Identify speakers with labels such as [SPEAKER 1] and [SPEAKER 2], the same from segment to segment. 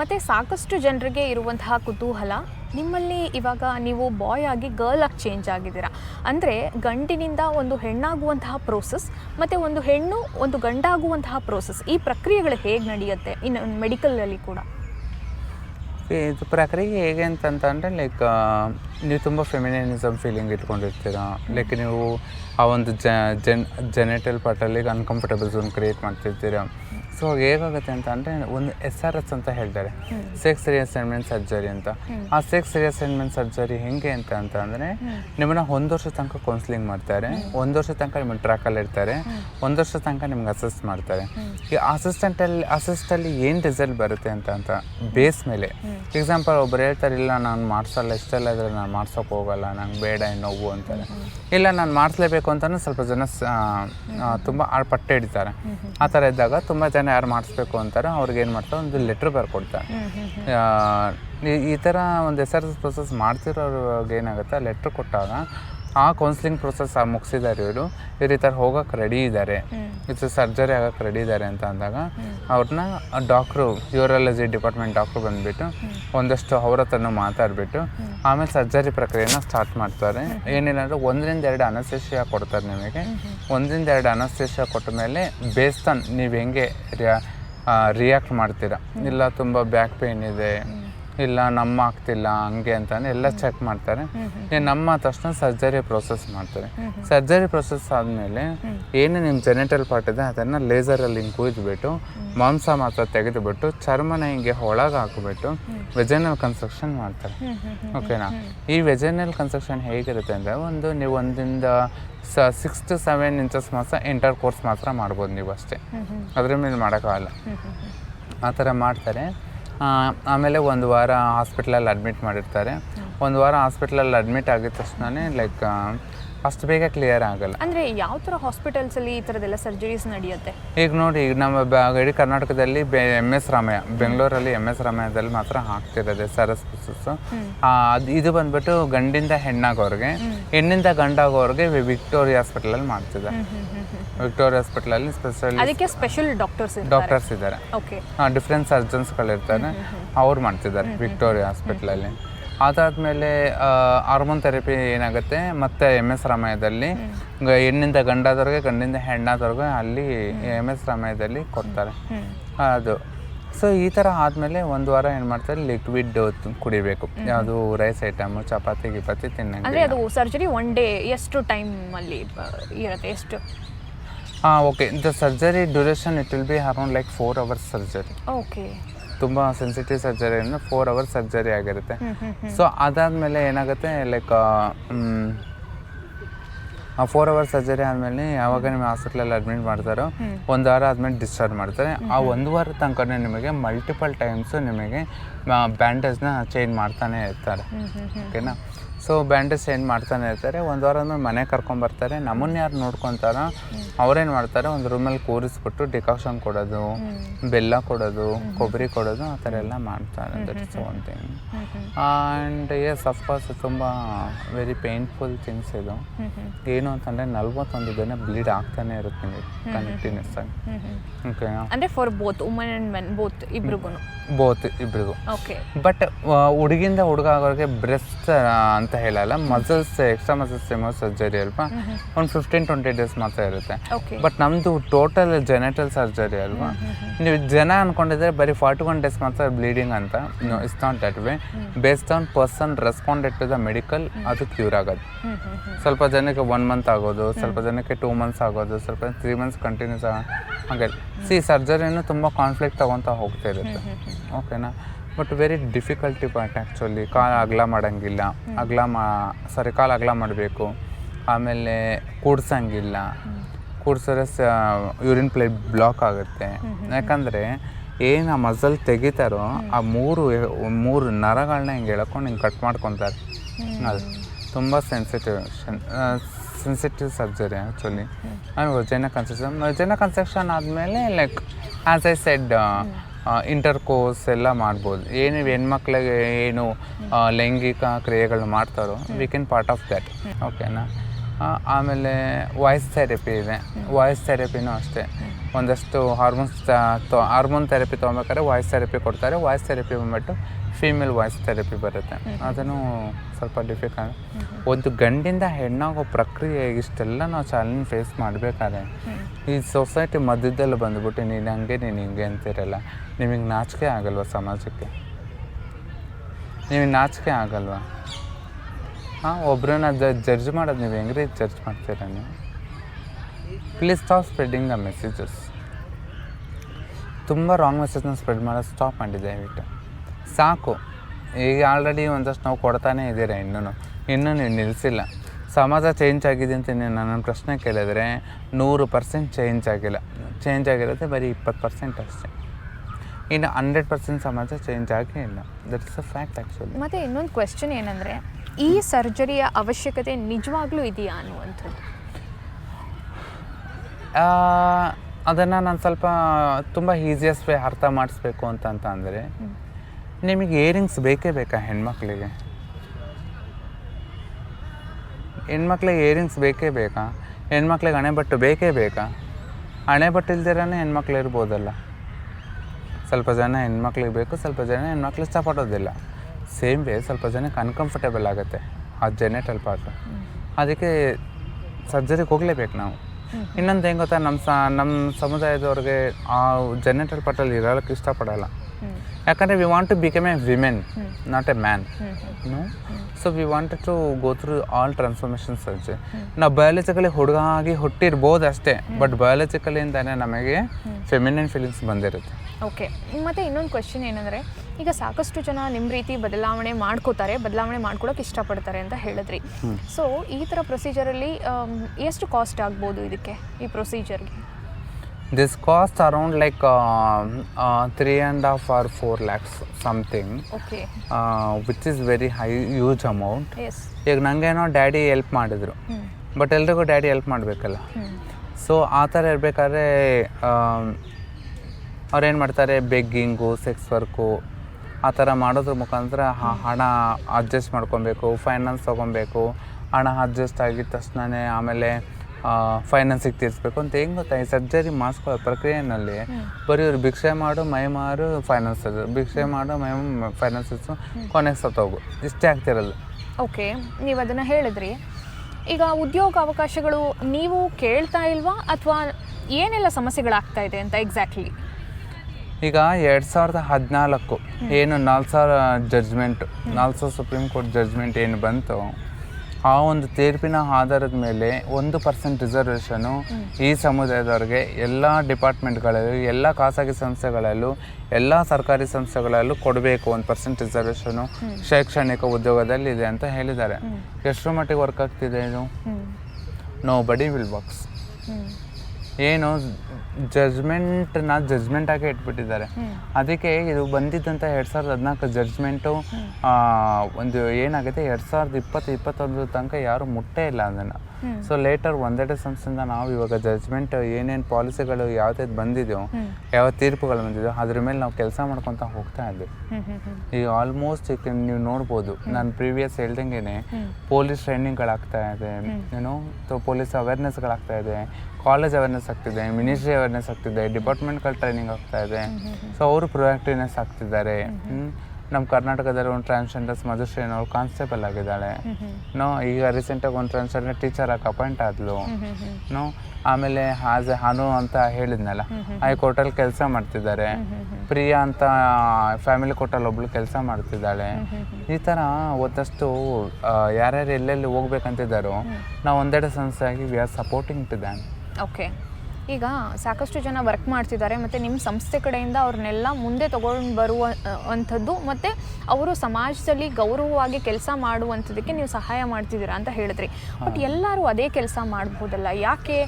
[SPEAKER 1] ಮತ್ತು ಸಾಕಷ್ಟು ಜನರಿಗೆ ಇರುವಂತಹ ಕುತೂಹಲ. ನಿಮ್ಮಲ್ಲಿ ಇವಾಗ ನೀವು ಬಾಯ್ ಆಗಿ ಗರ್ಲ್ ಆಗಿ ಚೇಂಜ್ ಆಗಿದ್ದೀರಾ? ಅಂದರೆ ಗಂಡಿನಿಂದ ಒಂದು ಹೆಣ್ಣಾಗುವಂತಹ ಪ್ರೋಸೆಸ್ ಮತ್ತು ಒಂದು ಹೆಣ್ಣು ಒಂದು ಗಂಡಾಗುವಂತಹ ಪ್ರೋಸೆಸ್ ಈ ಪ್ರಕ್ರಿಯೆಗಳು ಹೇಗೆ ನಡೆಯುತ್ತೆ? ಇನ್ನು ಮೆಡಿಕಲಲ್ಲಿ ಕೂಡ.
[SPEAKER 2] ಇದು ಪ್ರಕ್ರಿಯೆ ಹೇಗೆ ಅಂತಂತಂದರೆ ಲೈಕ್ ನೀವು ತುಂಬ ಫೆಮಿನಿಸಮ್ ಫೀಲಿಂಗ್ ಇಟ್ಕೊಂಡಿರ್ತೀರಾ. ಲೈಕ್ ನೀವು ಆ ಒಂದು ಜನ್ ಜೆನೆಟಲ್ ಪಾರ್ಟಲ್ಲಿ ಅನ್ಕಂಫರ್ಟಬಲ್ ಝೋನ್ ಕ್ರಿಯೇಟ್ ಮಾಡ್ತಿರ್ತೀರ. ಸೊ ಹೇಗಾಗುತ್ತೆ ಅಂತ ಅಂದರೆ ಒಂದು ಎಸ್ ಆರ್ ಎಸ್ ಅಂತ ಹೇಳ್ತಾರೆ. ಸೆಕ್ಸ್ ರಿಅಸೈನ್ಮೆಂಟ್ ಸರ್ಜರಿ ಅಂತ. ಆ ಸೆಕ್ಸ್ ರಿಅಸೈನ್ಮೆಂಟ್ ಸರ್ಜರಿ ಹೆಂಗೆ ಅಂತ ಅಂತ ಅಂದರೆ ನಿಮ್ಮನ್ನ ಒಂದು ವರ್ಷ ತನಕ ಕೌನ್ಸಿಲಿಂಗ್ ಮಾಡ್ತಾರೆ. ಒಂದು ವರ್ಷ ತನಕ ನಿಮ್ಮ ಟ್ರ್ಯಾಕಲ್ಲಿ ಇರ್ತಾರೆ. ಒಂದು ವರ್ಷ ತನಕ ನಿಮ್ಗೆ ಅಸಿಸ್ಟ್ ಮಾಡ್ತಾರೆ. ಈ ಅಸಿಸ್ಟೆಂಟಲ್ಲಿ ಅಸಿಸ್ಟಲ್ಲಿ ಏನು ರಿಸಲ್ಟ್ ಬರುತ್ತೆ ಅಂತ ಅಂತ ಬೇಸ್ ಮೇಲೆ. ಎಕ್ಸಾಂಪಲ್ ಒಬ್ರು ಹೇಳ್ತಾರೆ ಇಲ್ಲ ನಾನು ಮಾಡಿಸಲ್ಲ ಇಷ್ಟೆಲ್ಲ ಇದ್ರೆ ನಾನು ಮಾಡ್ಸೋಕೆ ಹೋಗಲ್ಲ ನಂಗೆ ಬೇಡ ನೋವು ಅಂತಾರೆ. ಇಲ್ಲ ನಾನು ಮಾಡಿಸ್ಲೇಬೇಕು ಅಂತಲೂ ಸ್ವಲ್ಪ ಜನ ತುಂಬ ಆ ಪಟ್ಟೆ ಹಿಡಿತಾರೆ. ಆ ಥರ ಇದ್ದಾಗ ತುಂಬ ಜನ ಯಾರು ಮಾಡಿಸ್ಬೇಕು ಅಂತಾರೆ ಅವ್ರಿಗೆ ಏನು ಮಾಡ್ತಾರೆ ಒಂದು ಲೆಟ್ರ್ ಬರ್ಕೊಡ್ತಾರೆ ಈ- ಥರ ಒಂದು ಎಸ್ ಆರ್ ಎಸ್ ಪ್ರೊಸೆಸ್ ಮಾಡ್ತಿರೋರ್ಗೆ ಏನಾಗುತ್ತೆ ಲೆಟ್ರ್ ಕೊಟ್ಟಾಗ ಆ ಕೌನ್ಸಿಲಿಂಗ್ ಪ್ರೊಸೆಸ್ ಮುಗಿಸಿದ್ದಾರೆ ಇವರು. ಇವ್ರು ಈ ಥರ ಹೋಗೋಕೆ ರೆಡಿ ಇದ್ದಾರೆ ಇದು ಸರ್ಜರಿ ಆಗೋಕೆ ರೆಡಿ ಇದ್ದಾರೆ ಅಂತ ಅಂದಾಗ ಅವ್ರನ್ನ ಡಾಕ್ಟ್ರು ಯೂರಾಲಜಿ ಡಿಪಾರ್ಟ್ಮೆಂಟ್ ಡಾಕ್ಟ್ರು ಬಂದುಬಿಟ್ಟು ಒಂದಷ್ಟು ಅವ್ರ ಹತ್ರನೂ ಮಾತಾಡಿಬಿಟ್ಟು ಆಮೇಲೆ ಸರ್ಜರಿ ಪ್ರಕ್ರಿಯೆನ ಸ್ಟಾರ್ಟ್ ಮಾಡ್ತಾರೆ. ಏನಿಲ್ಲ ಅಂದರೆ ಒಂದರಿಂದ ಎರಡು ಅನಸ್ತೇಷಿಯಾ ಕೊಡ್ತಾರೆ ನಿಮಗೆ. ಒಂದರಿಂದ ಎರಡು ಅನಸ್ತೇಷಿಯಾ ಕೊಟ್ಟ ಮೇಲೆ ಬೇಸ್ತನ್ ನೀವು ಹೆಂಗೆ ರಿಯಾಕ್ಟ್ ಮಾಡ್ತೀರಾ. ಇಲ್ಲ ತುಂಬ ಬ್ಯಾಕ್ ಪೇಯ್ನ್ ಇದೆ. ಇಲ್ಲ ನಮ್ಮ ಆಗ್ತಿಲ್ಲ ಹಂಗೆ ಅಂತಾನೆ ಎಲ್ಲ ಚೆಕ್ ಮಾಡ್ತಾರೆ. ನಮ್ಮ ತಕ್ಷಣ ಸರ್ಜರಿ ಪ್ರೊಸೆಸ್ ಮಾಡ್ತಾರೆ. ಸರ್ಜರಿ ಪ್ರೊಸೆಸ್ ಆದಮೇಲೆ ಏನು ನಿಮ್ಮ ಜೆನೆಟಲ್ ಪಾರ್ಟ್ ಇದೆ ಅದನ್ನು ಲೇಸರಲ್ಲಿ ಹಿಂಗೆ ಕುಯ್ದುಬಿಟ್ಟು ಮಾಂಸ ಮಾತ್ರ ತೆಗೆದುಬಿಟ್ಟು ಚರ್ಮನ ಹಿಂಗೆ ಒಳಗೆ ಹಾಕಿಬಿಟ್ಟು ವೆಜನಲ್ ಕನ್ಸ್ಟ್ರಕ್ಷನ್ ಮಾಡ್ತಾರೆ. ಓಕೆನಾ ಈ ವೆಜನಲ್ ಕನ್ಸ್ಟ್ರಕ್ಷನ್ ಹೇಗಿರುತ್ತೆ ಅಂದರೆ ಒಂದು ನೀವು ಒಂದಿಂದ ಸ ಸಿಕ್ಸ್ ಟು ಸೆವೆನ್ ಇಂಚಸ್ ಮಾತ್ರ ಇಂಟರ್ ಕೋರ್ಸ್ ಮಾತ್ರ ಮಾಡ್ಬೋದು ನೀವು ಅಷ್ಟೇ. ಅದ್ರ ಮೇಲೆ ಮಾಡೋಕ್ಕಾಗಲ್ಲ. ಆ ಥರ ಮಾಡ್ತಾರೆ. ಆಮೇಲೆ ಒಂದು ವಾರ ಹಾಸ್ಪಿಟ್ಲಲ್ಲಿ ಅಡ್ಮಿಟ್ ಮಾಡಿರ್ತಾರೆ. ಒಂದು ವಾರ ಹಾಸ್ಪಿಟ್ಲಲ್ಲಿ ಅಡ್ಮಿಟ್ ಆಗಿದ ತಕ್ಷಣನೇ ಲೈಕ್ ಅಷ್ಟು ಬೇಗ ಕ್ಲಿಯರ್ ಆಗಲ್ಲ.
[SPEAKER 1] ಅಂದರೆ ಯಾವ ಥರ ಹಾಸ್ಪಿಟಲ್ಸಲ್ಲಿ ಈ ಥರದ್ದೆಲ್ಲ ಸರ್ಜರೀಸ್ ನಡೆಯುತ್ತೆ?
[SPEAKER 2] ಈಗ ನೋಡಿ ಈಗ ನಮ್ಮ ಬ ಇಡೀ ಕರ್ನಾಟಕದಲ್ಲಿ ಬೆ ಎಂ ಎಸ್ ರಾಮಯ್ಯ ಬೆಂಗಳೂರಲ್ಲಿ ಎಂ ಎಸ್ ರಾಮಯ್ಯದಲ್ಲಿ ಮಾತ್ರ ಹಾಕ್ತಿರೋದು ಪ್ರೊಸೆಸ್ಸು ಅದು ಇದು ಬಂದ್ಬಿಟ್ಟು ಗಂಡಿಂದ ಹೆಣ್ಣಾಗೋರಿಗೆ ಹೆಣ್ಣಿಂದ ಗಂಡಾಗೋರಿಗೆ ವಿಕ್ಟೋರಿಯಾ ಹಾಸ್ಪಿಟಲಲ್ಲಿ ಮಾಡ್ತಿದ್ದಾರೆ. ವಿಕ್ಟೋರಿಯಾ ಹಾಸ್ಪಿಟಲಲ್ಲಿ ಸ್ಪೆಷಲ್
[SPEAKER 1] ಅದಕ್ಕೆ ಸ್ಪೆಷಲ್ ಡಾಕ್ಟರ್ಸ್ ಇರ್ತಾರೆ.
[SPEAKER 2] ಡಾಕ್ಟರ್ಸ್ ಇದ್ದಾರೆ.
[SPEAKER 1] ಓಕೆ
[SPEAKER 2] ಡಿಫ್ರೆಂಟ್ ಸರ್ಜನ್ಸ್ಗಳಿರ್ತಾರೆ ಅವ್ರು ಮಾಡ್ತಿದ್ದಾರೆ ವಿಕ್ಟೋರಿಯಾ ಹಾಸ್ಪಿಟ್ಲಲ್ಲಿ. ಅದಾದಮೇಲೆ ಹಾರ್ಮೋನ್ ಥೆರಪಿ ಏನಾಗುತ್ತೆ? ಮತ್ತೆ ಎಂ ಎಸ್ ರಾಮಯ್ಯದಲ್ಲಿ ಹೆಣ್ಣಿಂದ ಗಂಡಾದವ್ರಿಗೆ ಗಂಡಿಂದ ಹೆಣ್ಣಾದವ್ರಿಗೆ ಅಲ್ಲಿ ಎಂ ಎಸ್ ರಾಮಯ್ಯದಲ್ಲಿ ಕೊಡ್ತಾರೆ. ಅದು. ಸೊ ಈ ಥರ ಆದಮೇಲೆ ಒಂದು ವಾರ ಏನು ಮಾಡ್ತಾರೆ? ಲಿಕ್ವಿಡ್ ಕುಡಿಬೇಕು. ಯಾವುದು ರೈಸ್ ಐಟಮು ಚಪಾತಿ ಗಿಪಾತಿ ತಿನ್ನಂಗೆ
[SPEAKER 1] ಅದು ಸರ್ಜರಿ ಒನ್ ಡೇ ಎಷ್ಟು ಟೈಮ್ ಅಲ್ಲಿ ಇರುತ್ತೆ ಎಷ್ಟು?
[SPEAKER 2] ಹಾಂ okay the surgery duration it will be around like four hours surgery
[SPEAKER 1] okay
[SPEAKER 2] ತುಂಬ ಸೆನ್ಸಿಟಿವ್ ಸರ್ಜರಿ ಅಂದರೆ ಫೋರ್ ಅವರ್ಸ್ ಸರ್ಜರಿ ಆಗಿರುತ್ತೆ. ಸೊ ಅದಾದಮೇಲೆ ಏನಾಗುತ್ತೆ ಲೈಕ್ ಆ ಫೋರ್ ಅವರ್ಸ್ ಸರ್ಜರಿ ಆದಮೇಲೆ ಯಾವಾಗ ನಿಮ್ಮ ಹಾಸ್ಪಿಟ್ಲಲ್ಲಿ ಅಡ್ಮಿಟ್ ಮಾಡ್ತಾರೋ ಒಂದು ವಾರ ಆದಮೇಲೆ ಡಿಸ್ಚಾರ್ಜ್ ಮಾಡ್ತಾರೆ. ಆ ಒಂದು ವಾರ ತನಕನೇ ನಿಮಗೆ ಮಲ್ಟಿಪಲ್ ಟೈಮ್ಸು ನಿಮಗೆ ಬ್ಯಾಂಡೇಜ್ನ ಚೇಂಜ್ ಮಾಡ್ತಾನೆ ಇರ್ತಾರೆ. ಓಕೆನಾ ಸೊ ಬ್ಯಾಂಡೇಜ್ ಚೇಂಜ್ ಮಾಡ್ತಾನೆ ಇರ್ತಾರೆ. ಒಂದು ವಾರ ಅಂದ್ರೆ ಮನೆ ಕರ್ಕೊಂಬರ್ತಾರೆ ನಮ್ಮನ್ನ ಯಾರು ನೋಡ್ಕೊತಾರ? ಅವ್ರೇನು ಮಾಡ್ತಾರೆ? ಒಂದು ರೂಮಲ್ಲಿ ಕೂರಿಸ್ಬಿಟ್ಟು ಡಿಕಾಕ್ಷನ್ ಕೊಡೋದು ಬೆಲ್ಲ ಕೊಡೋದು ಕೊಬ್ಬರಿ ಕೊಡೋದು ಆ ಥರ ಎಲ್ಲ ಮಾಡ್ತಾರೆ. That's one thing and yes of course ತುಂಬ ವೆರಿ ಪೇನ್ಫುಲ್ ಥಿಂಗ್ಸ್ ಇದು. ಏನು ಅಂತಂದರೆ ನಲ್ವತ್ತೊಂದು ದಿನ ಬ್ಲೀಡ್ ಆಗ್ತಾನೆ ಇರುತ್ತೆ ನಿಮಗೆ ಕಂಟಿನ್ಯೂಸ್ ಆಗಿ. ಓಕೆನಾ
[SPEAKER 1] ಅಂದರೆ for both woman and men both ಇಬ್ರಿಗೂ.
[SPEAKER 2] ಬೋತ್ ಇಬ್ಬರಿಗೂ
[SPEAKER 1] ಓಕೆ
[SPEAKER 2] ಬಟ್ ಹುಡುಗಿಂದ ಹುಡುಗ ಆಗೋರಿಗೆ ಬ್ರೆಸ್ಟ್ ಅಂತ ಹೇಳಲ್ಲ. Muscles extra muscles remove surgery ಅಲ್ವಾ? ಒಂದು ಫಿಫ್ಟೀನ್ ಟ್ವೆಂಟಿ ಡೇಸ್ ಮಾತ್ರ ಇರುತ್ತೆ. ಬಟ್ ನಮ್ಮದು ಟೋಟಲ್ ಜೆನೆಟಲ್ ಸರ್ಜರಿ ಅಲ್ವಾ? ನೀವು ಜನ ಅಂದ್ಕೊಂಡಿದ್ರೆ ಬರೀ ಫಾರ್ಟಿ ಒನ್ ಡೇಸ್ ಮಾತ್ರ ಬ್ಲೀಡಿಂಗ್ ಅಂತ. It's not that way based on person responded to the medical ಅದು ಕ್ಯೂರ್ ಆಗೋದು. ಸ್ವಲ್ಪ ಜನಕ್ಕೆ ಒನ್ ಮಂತ್ ಆಗೋದು ಸ್ವಲ್ಪ ಜನಕ್ಕೆ ಟೂ ಮಂತ್ಸ್ ಆಗೋದು ಸ್ವಲ್ಪ ತ್ರೀ ಮಂತ್ಸ್ ಕಂಟಿನ್ಯೂಸ್ ಹಾಗೆ. ಸಿ ಸರ್ಜರಿನೂ ತುಂಬ ಕಾನ್ಫ್ಲಿಕ್ಟ್ ತಗೊತಾ ಹೋಗ್ತಾ ಇರುತ್ತೆ. ಓಕೆನಾ but very difficulty part actually ಕಾಲು ಅಗಲ ಮಾಡೋಂಗಿಲ್ಲ. ಅಗಲ ಮಾ ಸರಿ ಕಾಲು ಅಗಲ ಮಾಡಬೇಕು. ಆಮೇಲೆ ಕೂಡ್ಸಂಗಿಲ್ಲ. ಕೂಡ್ಸಿದ್ರೆ ಸ ಯೂರಿನ್ ಪ್ಲೇಟ್ ಬ್ಲಾಕ್ ಆಗುತ್ತೆ. ಯಾಕಂದರೆ ಏನು ಆ ಮಸಲ್ ತೆಗಿತಾರೋ ಆ ಮೂರು ಮೂರು ನರಗಳನ್ನ ಹಿಂಗೆ ಎಳ್ಕೊಂಡು ಹಿಂಗೆ ಕಟ್ ಮಾಡ್ಕೊತಾರೆ. ಅದು ತುಂಬ ಸೆನ್ಸಿಟಿವ್ ಸೆನ್ಸಿಟಿವ್ ಸರ್ಜರಿ ಆ್ಯಕ್ಚುಲಿ ಆಮೇಲೆ ವಜೈನ ಕನ್ಸ್ಟ್ರಕ್ಷನ್ ವಜೈನ ಕನ್ಸ್ಟ್ರಕ್ಷನ್ ಆದಮೇಲೆ like as I said intercourse ಎಲ್ಲ ಮಾಡ್ಬೋದು. ಏನು ಹೆಣ್ಮಕ್ಳಿಗೆ ಏನು ಲೈಂಗಿಕ ಕ್ರಿಯೆಗಳು ಮಾಡ್ತಾರೋ we can part of that ಓಕೆನಾ ಆಮೇಲೆ ವಾಯ್ಸ್ ಥೆರಪಿ ಇದೆ. ವಾಯ್ಸ್ ಥೆರಪಿನೂ ಅಷ್ಟೇ. ಒಂದಷ್ಟು ಹಾರ್ಮೋನ್ಸ್ ಹಾರ್ಮೋನ್ ಥೆರಪಿ ತೊಗೊಬೇಕಾದ್ರೆ ವಾಯ್ಸ್ ಥೆರಪಿ ಕೊಡ್ತಾರೆ. ವಾಯ್ಸ್ ಥೆರಪಿ ಬಂದ್ಬಿಟ್ಟು ಫೀಮೇಲ್ ವಾಯ್ಸ್ ಥೆರಪಿ ಬರುತ್ತೆ. ಅದನ್ನು ಸ್ವಲ್ಪ ಡಿಫಿಕಲ್ಟ್ ಒಂದು ಗಂಡಿಂದ ಹೆಣ್ಣಾಗೋ ಪ್ರಕ್ರಿಯೆ ಇಷ್ಟೆಲ್ಲ ನಾವು ಚಾಲೆಂಜ್ ಫೇಸ್ ಮಾಡಬೇಕಾದ್ರೆ ಈ ಸೊಸೈಟಿ ಮಧ್ಯದಲ್ಲಿ ಬಂದುಬಿಟ್ಟು ನೀನು ಹಂಗೆ ನೀನು ಹಿಂಗೆ ಅಂತಿರಲ್ಲ ನಿಮಗೆ ನಾಚಿಕೆ ಆಗಲ್ವಾ ಸಮಾಜಕ್ಕೆ? ನಿಮಗೆ ನಾಚಿಕೆ ಆಗಲ್ವಾ? ಹಾಂ, ಒಬ್ರನ್ನ ಜಡ್ಜ್ ಮಾಡೋದು ನೀವು ಹೆಂಗ್ರಿ ಜಡ್ಜ್ ಮಾಡ್ತೀರಾ ನೀವು? Please stop spreading the messages ತುಂಬ ರಾಂಗ್ ಮೆಸೇಜ್ನ ಸ್ಪ್ರೆಡ್ ಮಾಡೋದು ಸ್ಟಾಪ್ ಮಾಡಿ ದಯವಿಟ್ಟು. ಸಾಕು. ಈಗ ಆಲ್ರೆಡಿ ಒಂದಷ್ಟು ನಾವು ಕೊಡ್ತಾನೆ ಇದ್ದೀರಾ ಇನ್ನೂ ಇನ್ನೂ ನೀವು ನಿಲ್ಲಿಸಿಲ್ಲ ಸಮಾಜ ಚೇಂಜ್ ಆಗಿದೆ ಅಂತ ನೀವು ನನ್ನ ಪ್ರಶ್ನೆ ಕೇಳಿದರೆ ನೂರು ಪರ್ಸೆಂಟ್ ಚೇಂಜ್ ಆಗಿಲ್ಲ. ಚೇಂಜ್ ಆಗಿರೋದೆ ಬರೀ ಇಪ್ಪತ್ತು ಪರ್ಸೆಂಟ್ ಅಷ್ಟೇ. ಇನ್ನು ಹಂಡ್ರೆಡ್ ಪರ್ಸೆಂಟ್ ಸಮಾಜ ಚೇಂಜ್ ಆಗೇ ಇಲ್ಲ. That is a fact actually
[SPEAKER 1] ಮತ್ತು ಇನ್ನೊಂದು ಕ್ವೆಶನ್ ಏನಂದರೆ ಈ ಸರ್ಜರಿಯ ಅವಶ್ಯಕತೆ ನಿಜವಾಗ್ಲೂ ಇದೆಯಾ ಅನ್ನುವಂಥದ್ದು?
[SPEAKER 2] ಅದನ್ನು ನಾನು ಸ್ವಲ್ಪ ತುಂಬ ಈಸಿಯಸ್ಟ್ ವೇ ಅರ್ಥ ಮಾಡಿಸ್ಬೇಕು ಅಂತ ಅಂದರೆ ನಿಮಗೆ ಇಯರಿಂಗ್ಸ್ ಬೇಕೇ ಬೇಕಾ ಹೆಣ್ಮಕ್ಳಿಗೆ? ಹೆಣ್ಮಕ್ಳಿಗೆ ಇಯರಿಂಗ್ಸ್ ಬೇಕೇ ಬೇಕಾ? ಹೆಣ್ಮಕ್ಳಿಗೆ ಹಣೆಬಟ್ಟು ಬೇಕೇ ಬೇಕಾ? ಹಣೆಬಟ್ಟು ಇಲ್ದಿರೇ ಹೆಣ್ಮಕ್ಳು ಇರ್ಬೋದಲ್ಲ. ಸ್ವಲ್ಪ ಜನ ಹೆಣ್ಮಕ್ಳಿಗೆ ಬೇಕು ಸ್ವಲ್ಪ ಜನ ಹೆಣ್ಮಕ್ಳು ಇಷ್ಟಪಡೋದಿಲ್ಲ ಸೇಮ್ ವೇ ಸ್ವಲ್ಪ ಜನಕ್ಕೆ ಅನ್ಕಂಫರ್ಟೇಬಲ್ ಆಗುತ್ತೆ ಆ ಜೆನೆಟಲ್ ಪಾರ್ಟ್ ಅದಕ್ಕೆ ಸರ್ಜರಿಗೆ ಹೋಗಲೇಬೇಕು ನಾವು. ಇನ್ನೊಂದು ಹೆಂಗೆ ಗೊತ್ತಾ ನಮ್ಮ ಸ ನಮ್ಮ ಸಮುದಾಯದವ್ರಿಗೆ ಆ ಜೆನೆಟಲ್ ಪಾರ್ಟಲ್ಲಿ ಇರೋಕ್ಕೆ ಇಷ್ಟಪಡಲ್ಲ. ಯಾಕಂದರೆ we want to become a women not a man so we want to go through all transformation surgery ನಾವು ಬಯಾಲಜಿಕಲಿ ಹುಡುಗ ಆಗಿ ಹುಟ್ಟಿರ್ಬೋದು ಅಷ್ಟೇ ಬಟ್ ಬಯಾಲಜಿಕಲಿಂದಾನೇ ನಮಗೆ ಫೆಮಿನನ್ ಫೀಲಿಂಗ್ಸ್ ಬಂದಿರುತ್ತೆ.
[SPEAKER 1] ಓಕೆ ಮತ್ತೆ ಇನ್ನೊಂದು ಕ್ವೆಶನ್ ಏನಂದರೆ ಈಗ ಸಾಕಷ್ಟು ಜನ ನಿಮ್ಮ ರೀತಿ ಬದಲಾವಣೆ ಮಾಡ್ಕೋತಾರೆ ಬದಲಾವಣೆ ಮಾಡ್ಕೊಳಕ್ಕೆ ಇಷ್ಟಪಡ್ತಾರೆ ಅಂತ ಹೇಳಿದ್ರಿ. ಸೊ ಈ ಥರ ಪ್ರೊಸೀಜರಲ್ಲಿ ಎಷ್ಟು ಕಾಸ್ಟ್ ಆಗ್ಬೋದು ಇದಕ್ಕೆ ಈ ಪ್ರೊಸೀಜರ್ಗೆ
[SPEAKER 2] this cost around like three and half or four lakhs something
[SPEAKER 1] okay
[SPEAKER 2] which is very high huge amount
[SPEAKER 1] yes
[SPEAKER 2] ಈಗ ನನಗೇನೋ ಡ್ಯಾಡಿ ಎಲ್ಪ್ ಮಾಡಿದ್ರು. ಬಟ್ ಎಲ್ರಿಗೂ ಡ್ಯಾಡಿ ಹೆಲ್ಪ್ ಮಾಡಬೇಕಲ್ಲ. ಸೊ ಆ ಥರ ಇರಬೇಕಾದ್ರೆ ಅವ್ರೇನು ಮಾಡ್ತಾರೆ? ಬೆಗ್ಗಿಂಗು ಸೆಕ್ಸ್ ವರ್ಕು ಆ ಥರ ಮಾಡೋದ್ರ ಮುಖಾಂತರ ಹ- ಹಣ ಅಡ್ಜಸ್ಟ್ ಮಾಡ್ಕೊಬೇಕು ಫೈನಾನ್ಸ್ ತೊಗೊಬೇಕು. ಹಣ ಅಡ್ಜಸ್ಟ್ ಆಗಿದ ತಕ್ಷಣನೇ ಆಮೇಲೆ ಫೈನಾನ್ಸಿಗೆ ತೀರಿಸ್ಬೇಕು ಅಂತ ಹೆಂಗೆ ಗೊತ್ತಾ? ಈ ಸರ್ಜರಿ ಮಾಡಿಸ್ಕೊಳ್ಳೋ ಪ್ರಕ್ರಿಯೆನಲ್ಲಿ ಬರೀ ಇವ್ರು ಭಿಕ್ಷೆ ಮಾಡು ಮೈ ಮಾರು ಫೈನಾನ್ಸ್ ಭಿಕ್ಷೆ ಮಾಡು ಮೈ ಫೈನಾನ್ಸಸ್ಸು ಕೊನೆಗೆ ಸತ್ತೋಗು ಇಷ್ಟೇ ಆಗ್ತಿರಲ್ಲ
[SPEAKER 1] ಓಕೆ ನೀವು ಅದನ್ನು ಹೇಳಿದ್ರಿ. ಈಗ ಉದ್ಯೋಗ ಅವಕಾಶಗಳು ನೀವು ಕೇಳ್ತಾ ಇಲ್ವಾ ಅಥವಾ ಏನೆಲ್ಲ ಸಮಸ್ಯೆಗಳಾಗ್ತಾ ಇದೆ ಅಂತ ಎಕ್ಸಾಕ್ಟ್ಲಿ
[SPEAKER 2] ಈಗ ಎರಡು ಸಾವಿರದ ಹದಿನಾಲ್ಕು ಏನು ನಾಲ್ಕು ಸಾವಿರ ಜಡ್ಜ್ಮೆಂಟ್ ನಾಲ್ಕು ಸಾವಿರ ಸುಪ್ರೀಂ ಕೋರ್ಟ್ ಜಡ್ಜ್ಮೆಂಟ್ ಏನು ಬಂತು ಆ ಒಂದು ತೀರ್ಪಿನ ಆಧಾರದ ಮೇಲೆ ಒಂದು ಪರ್ಸೆಂಟ್ ರಿಸರ್ವೇಷನು ಈ ಸಮುದಾಯದವ್ರಿಗೆ ಎಲ್ಲ ಡಿಪಾರ್ಟ್ಮೆಂಟ್ಗಳಲ್ಲೂ ಎಲ್ಲ ಖಾಸಗಿ ಸಂಸ್ಥೆಗಳಲ್ಲೂ ಎಲ್ಲ ಸರ್ಕಾರಿ ಸಂಸ್ಥೆಗಳಲ್ಲೂ ಕೊಡಬೇಕು ಒಂದು ಪರ್ಸೆಂಟ್ ರಿಸರ್ವೇಷನು ಶೈಕ್ಷಣಿಕ ಉದ್ಯೋಗದಲ್ಲಿ ಇದೆ ಅಂತ ಹೇಳಿದ್ದಾರೆ. ಎಷ್ಟರ ಮಟ್ಟಿಗೆ ವರ್ಕ್ ಆಗ್ತಿದೆ ಇದು? ನೋ ಬಡಿ ವಿಲ್
[SPEAKER 1] ಹ್ಞೂ
[SPEAKER 2] ಏನು ಜಜ್ಮೆಂಟ್ನ ಜಜ್ಮೆಂಟಾಗೆ ಇಟ್ಬಿಟ್ಟಿದ್ದಾರೆ. ಅದಕ್ಕೆ ಇದು ಬಂದಿದ್ದಂಥ ಎರಡು ಸಾವಿರದ ಹದಿನಾಲ್ಕು ಜಜ್ಮೆಂಟು ಒಂದು ಏನಾಗುತ್ತೆ? ಎರಡು ಸಾವಿರದ ಇಪ್ಪತ್ತು ಇಪ್ಪತ್ತೊಂದು ತನಕ ಯಾರು ಮುಟ್ಟೇ ಇಲ್ಲ ಅದನ್ನು. ಸೊ ಲೇಟರ್ ಒಂದೆರಡು ಸಂಸ್ಥೆಯಿಂದ ನಾವು ಇವಾಗ ಜಡ್ಜ್ಮೆಂಟ್ ಏನೇನು ಪಾಲಿಸಿಗಳು ಯಾವ್ದಾವ್ದು ಬಂದಿದೆಯೋ ಯಾವ ತೀರ್ಪುಗಳು ಬಂದಿದೆಯೋ ಅದ್ರ ಮೇಲೆ ನಾವು ಕೆಲಸ ಮಾಡ್ಕೊತ ಹೋಗ್ತಾ ಇದ್ವಿ. ಈ ಆಲ್ಮೋಸ್ಟ್ ಈಗ ನೀವು ನೋಡ್ಬೋದು ನಾನು ಪ್ರೀವಿಯಸ್ ಹೇಳ್ದಂಗೆ ಪೊಲೀಸ್ ಟ್ರೈನಿಂಗ್ಗಳಾಗ್ತಾ ಇದೆ ಏನೋ ಪೊಲೀಸ್ ಅವೇರ್ನೆಸ್ಗಳಾಗ್ತಾ ಇದೆ ಕಾಲೇಜ್ ಅವೇರ್ನೆಸ್ ಆಗ್ತಿದೆ ಮಿನಿಸ್ಟ್ರಿ ಅವೇರ್ನೆಸ್ ಆಗ್ತಿದೆ ಡಿಪಾರ್ಟ್ಮೆಂಟ್ಗಳ ಟ್ರೈನಿಂಗ್ ಆಗ್ತಾ ಇದೆ. ಸೊ ಅವರು ಪ್ರೊಯಾಕ್ಟಿವ್ನೆಸ್ ಆಗ್ತಿದ್ದಾರೆ. ನಮ್ಮ ಕರ್ನಾಟಕದಲ್ಲಿ ಒಂದು ಟ್ರಾನ್ಸ್ಜೆಂಡರ್ಸ್ ಮಧುಶ್ರೀನ್ ಅವ್ರು ಕಾನ್ಸ್ಟೇಬಲ್ ಆಗಿದ್ದಾಳೆ. ನೋ ಈಗ ರೀಸೆಂಟಾಗಿ ಒಂದು ಟ್ರಾನ್ಸ್ಜೆಂಡರ್ ಟೀಚರ್ ಆಗಿ ಅಪಾಯಿಂಟ್ ಆದ್ಲು. ನೋ ಆಮೇಲೆ ಎ ಹನು ಅಂತ ಹೇಳಿದ್ನಲ್ಲ ಹೈಕೋರ್ಟಲ್ಲಿ ಕೆಲಸ ಮಾಡ್ತಿದ್ದಾರೆ. ಪ್ರಿಯಾ ಅಂತ ಫ್ಯಾಮಿಲಿ ಕೋರ್ಟಲ್ಲಿ ಒಬ್ಳು ಕೆಲಸ ಮಾಡ್ತಿದ್ದಾಳೆ. ಈ ಥರ ಒಂದಷ್ಟು ಯಾರ್ಯಾರು ಎಲ್ಲೆಲ್ಲಿ ಹೋಗ್ಬೇಕಂತಿದ್ದಾರೋ ನಾವು ಒಂದೆರಡು ಆಗಿ we are supporting to than
[SPEAKER 1] okay ಈಗ ಸಾಕಷ್ಟು ಜನ ವರ್ಕ್ ಮಾಡ್ತಿದ್ದಾರೆ ಮತ್ತು ನಿಮ್ಮ ಸಂಸ್ಥೆ ಕಡೆಯಿಂದ ಅವ್ರನ್ನೆಲ್ಲ ಮುಂದೆ ತಗೊಂಡು ಬರುವ ಅಂಥದ್ದು ಮತ್ತು ಅವರು ಸಮಾಜದಲ್ಲಿ ಗೌರವವಾಗಿ ಕೆಲಸ ಮಾಡುವಂಥದ್ದಕ್ಕೆ ನೀವು ಸಹಾಯ ಮಾಡ್ತಿದ್ದೀರಾ ಅಂತ ಹೇಳಿದ್ರಿ. ಬಟ್ ಎಲ್ಲರೂ ಅದೇ ಕೆಲಸ ಮಾಡ್ಬೋದಲ್ಲ ಯಾಕೆ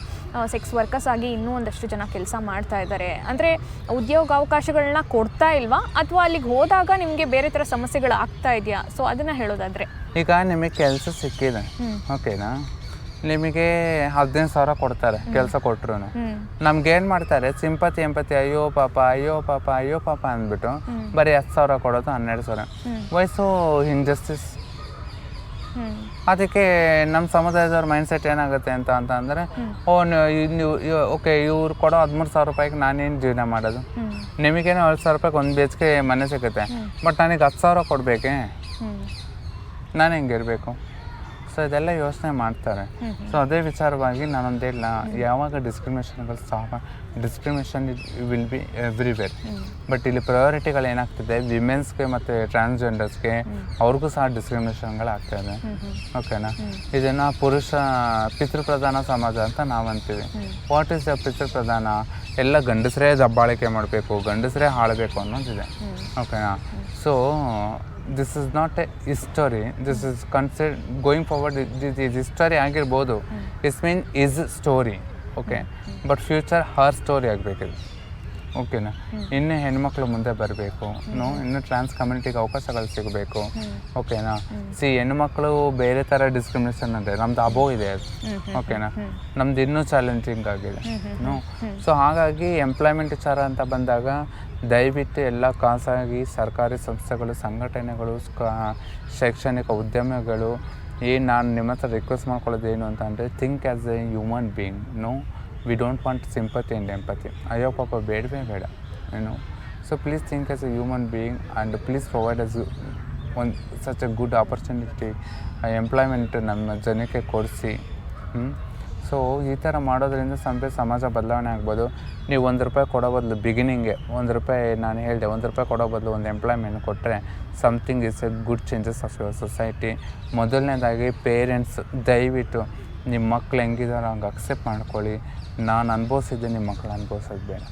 [SPEAKER 1] ಸೆಕ್ಸ್ ವರ್ಕರ್ಸ್ ಆಗಿ ಇನ್ನೂ ಒಂದಷ್ಟು ಜನ ಕೆಲಸ ಮಾಡ್ತಾ ಇದ್ದಾರೆ? ಅಂದರೆ ಉದ್ಯೋಗಾವಕಾಶಗಳನ್ನ ಕೊಡ್ತಾ ಇಲ್ವಾ? ಅಥವಾ ಅಲ್ಲಿಗೆ ಹೋದಾಗ ನಿಮಗೆ ಬೇರೆ ಥರ ಸಮಸ್ಯೆಗಳು ಆಗ್ತಾ ಇದೆಯಾ? ಸೊ ಅದನ್ನು ಹೇಳೋದಾದರೆ.
[SPEAKER 2] ಈಗ ನಿಮಗೆ ಕೆಲಸ ಸಿಕ್ಕಿದೆ. ಓಕೆನಾ ನಿಮಗೆ ಹದಿನೈದು ಸಾವಿರ ಕೊಡ್ತಾರೆ ಕೆಲಸ ಕೊಟ್ರು
[SPEAKER 1] ನಮ್ಗೆ
[SPEAKER 2] ನಮ್ಗೇನು ಮಾಡ್ತಾರೆ ಸಿಂಪತಿ ಎಂಪತಿ ಅಯ್ಯೋ ಪಾಪ ಅಯ್ಯೋ ಪಾಪ ಅಯ್ಯೋ ಪಾಪ ಅಂದ್ಬಿಟ್ಟು ಬರೀ ಹತ್ತು ಸಾವಿರ ಕೊಡೋದು ಹನ್ನೆರಡು ಸಾವಿರ. ವಯಸ್ಸು ಇಂಜಸ್ಟಿಸ್ ಅದಕ್ಕೆ ನಮ್ಮ ಸಮುದಾಯದವ್ರ ಮೈಂಡ್ ಸೆಟ್ ಏನಾಗುತ್ತೆ ಅಂತ ಅಂತ ಅಂದರೆ ಓ ನೀವು ಓಕೆ ಇವ್ರು ಕೊಡೋ ಹದಿಮೂರು ಸಾವಿರ ರೂಪಾಯಿಗೆ ನಾನೇನು ಜೀವನ ಮಾಡೋದು? ನಿಮಗೇನು ಏಳು ಸಾವಿರ ರೂಪಾಯಿಗೆ ಒಂದು ಬೇಸಿಗೆ ಮನೆ ಸಿಗುತ್ತೆ ಬಟ್ ನನಗೆ ಹತ್ತು ಸಾವಿರ ಕೊಡಬೇಕೇ? ನಾನು ಹೆಂಗಿರಬೇಕು ಸೊ ಇದೆಲ್ಲ ಯೋಚನೆ ಮಾಡ್ತಾರೆ. ಸೊ ಅದೇ ವಿಚಾರವಾಗಿ ನಾನೊಂದು ಇಲ್ಲ ಯಾವಾಗ ಡಿಸ್ಕ್ರಿಮಿನೇಷನ್ಗಳು ಸಹ discrimination will be everywhere but ಇಲ್ಲಿ ಪ್ರಯಾರಿಟಿಗಳು ಏನಾಗ್ತಿದೆ ವಿಮೆನ್ಸ್ಗೆ ಮತ್ತು ಟ್ರಾನ್ಸ್ಜೆಂಡರ್ಸ್ಗೆ ಅವ್ರಿಗೂ ಸಹ ಡಿಸ್ಕ್ರಿಮಿನೇಷನ್ಗಳು ಇದೆ. ಓಕೆನಾ ಇದನ್ನು ಪುರುಷ ಪಿತೃಪ್ರಧಾನ ಸಮಾಜ ಅಂತ ನಾವು ಅಂತೀವಿ. ವಾಟ್ ಈಸ್ ದ ಪಿತೃಪ್ರಧಾನ? ಎಲ್ಲ ಗಂಡಸರೇ ದಬ್ಬಾಳಿಕೆ ಮಾಡಬೇಕು ಗಂಡಸರೇ ಆಳಬೇಕು ಅನ್ನೋದಿದೆ. ಓಕೆನಾ so this is not a history this is considered going forward this is history ಆಗಿರ್ಬೋದು. Is mean is story okay but future her story ಆಗಬೇಕಿದೆ. ಓಕೆನಾ ಇನ್ನೂ ಹೆಣ್ಮಕ್ಳು ಮುಂದೆ ಬರಬೇಕು. ನೋ ಇನ್ನೂ ಟ್ರಾನ್ಸ್ ಕಮ್ಯುನಿಟಿಗೆ ಅವಕಾಶಗಳು ಸಿಗಬೇಕು. ಓಕೆನಾ ಸಿ ಹೆಣ್ಮಕ್ಳು ಬೇರೆ ಥರ ಡಿಸ್ಕ್ರಿಮಿನೇಷನ್ ಇದೆ ನಮ್ದು ಅಬೋ ಇದೆ ಅದು. ಓಕೆನಾ ನಮ್ದು ಇನ್ನೂ ಚಾಲೆಂಜಿಂಗ್ ಆಗಿದೆ. ನೋ ಸೊ ಹಾಗಾಗಿ ಎಂಪ್ಲಾಯ್ಮೆಂಟ್ ವಿಚಾರ ಅಂತ ಬಂದಾಗ ದಯವಿಟ್ಟು ಎಲ್ಲ ಖಾಸಗಿ, ಸರ್ಕಾರಿ ಸಂಸ್ಥೆಗಳು, ಸಂಘಟನೆಗಳು ಶೈಕ್ಷಣಿಕ ಉದ್ಯಮಗಳು ಏನು ನಾನು ನಿಮ್ಮ ಹತ್ರ ರಿಕ್ವೆಸ್ಟ್ ಮಾಡ್ಕೊಳ್ಳೋದು ಏನು ಅಂತ ಅಂದರೆ think as a human being no we don't want sympathy and empathy ಅಯ್ಯೋ ಪಾಪ, ಬೇಡವೇ ಬೇಡ. ಏನು so please think as a human being and please provide us ಒಂದು such a good opportunity employment ನಮ್ಮ ಜನಕ್ಕೆ ಕೊಡಿಸಿ. ಸೊ ಈ ಥರ ಮಾಡೋದ್ರಿಂದ ಸಂಪೆ ಸಮಾಜ ಬದಲಾವಣೆ ಆಗ್ಬೋದು. ನೀವು ಒಂದು ರೂಪಾಯಿ ಕೊಡೋ ಬದಲು ಬಿಗಿನಿಂಗೆ ಒಂದು ರೂಪಾಯಿ ನಾನು ಹೇಳಿದೆ, ಒಂದು ರೂಪಾಯಿ ಕೊಡೋ ಬದಲು ಒಂದು ಎಂಪ್ಲಾಯ್ಮೆಂಟ್ ಕೊಟ್ಟರೆ something is a good changes of your society ಮೊದಲನೇದಾಗಿ ಪೇರೆಂಟ್ಸ್ ದಯವಿಟ್ಟು ನಿಮ್ಮ ಮಕ್ಳು ಹೆಂಗಿದಾರೋ ಹಂಗೆ ಅಕ್ಸೆಪ್ಟ್ ಮಾಡ್ಕೊಳ್ಳಿ. ನಾನು ಅನುಭವಿಸಿದ್ದೆ, ನಿಮ್ಮ ಮಕ್ಳು ಅನುಭವಿಸೋದು ಬೇಡ.